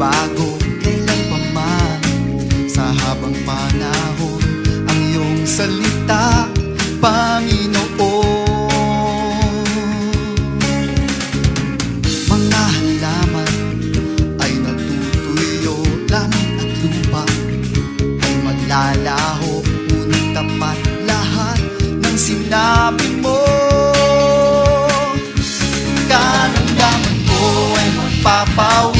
magbabago kailan pa man? Sa habang panahon Ang iyong salita Panginoon. Mga halaman ay natutuyo Langit at lupa. Ay maglalaho Ngunit tapat lahat ng sinabi mo. Karamdaman ko ay magpapawi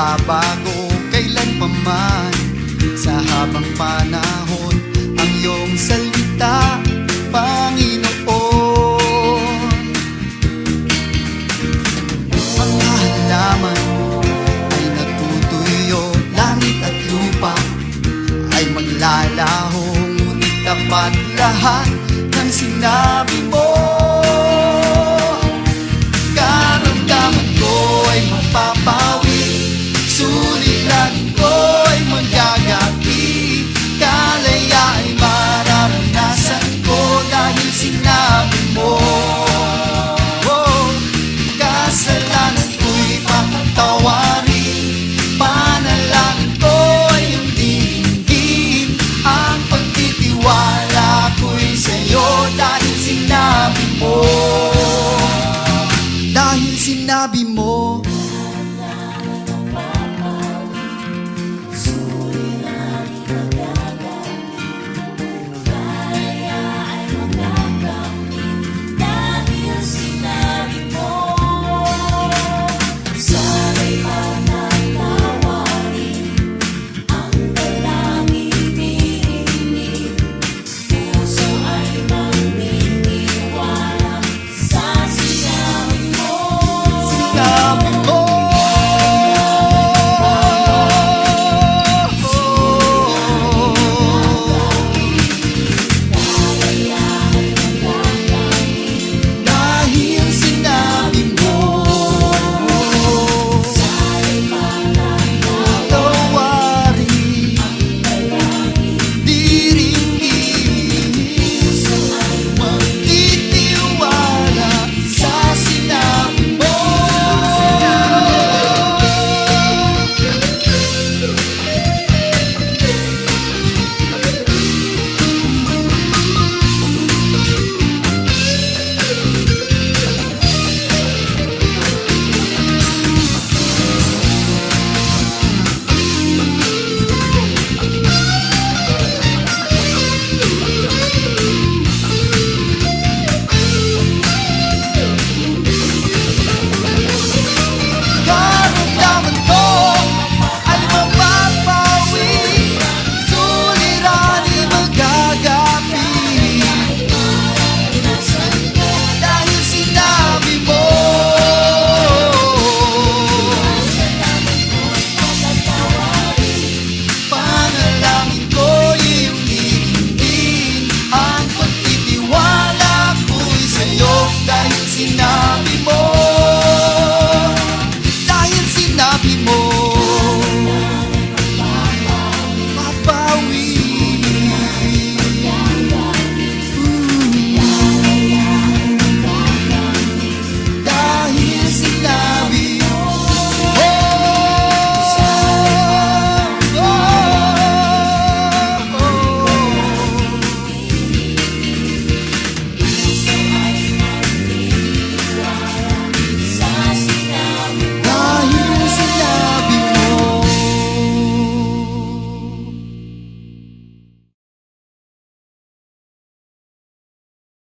nagbabago kailan paman Sa habang panahon ang iyong salita Panginoon. Mga halaman ay natutuyo Langit at lupa. Ay maglalaho Ngunit tapat lahat ng sinabi.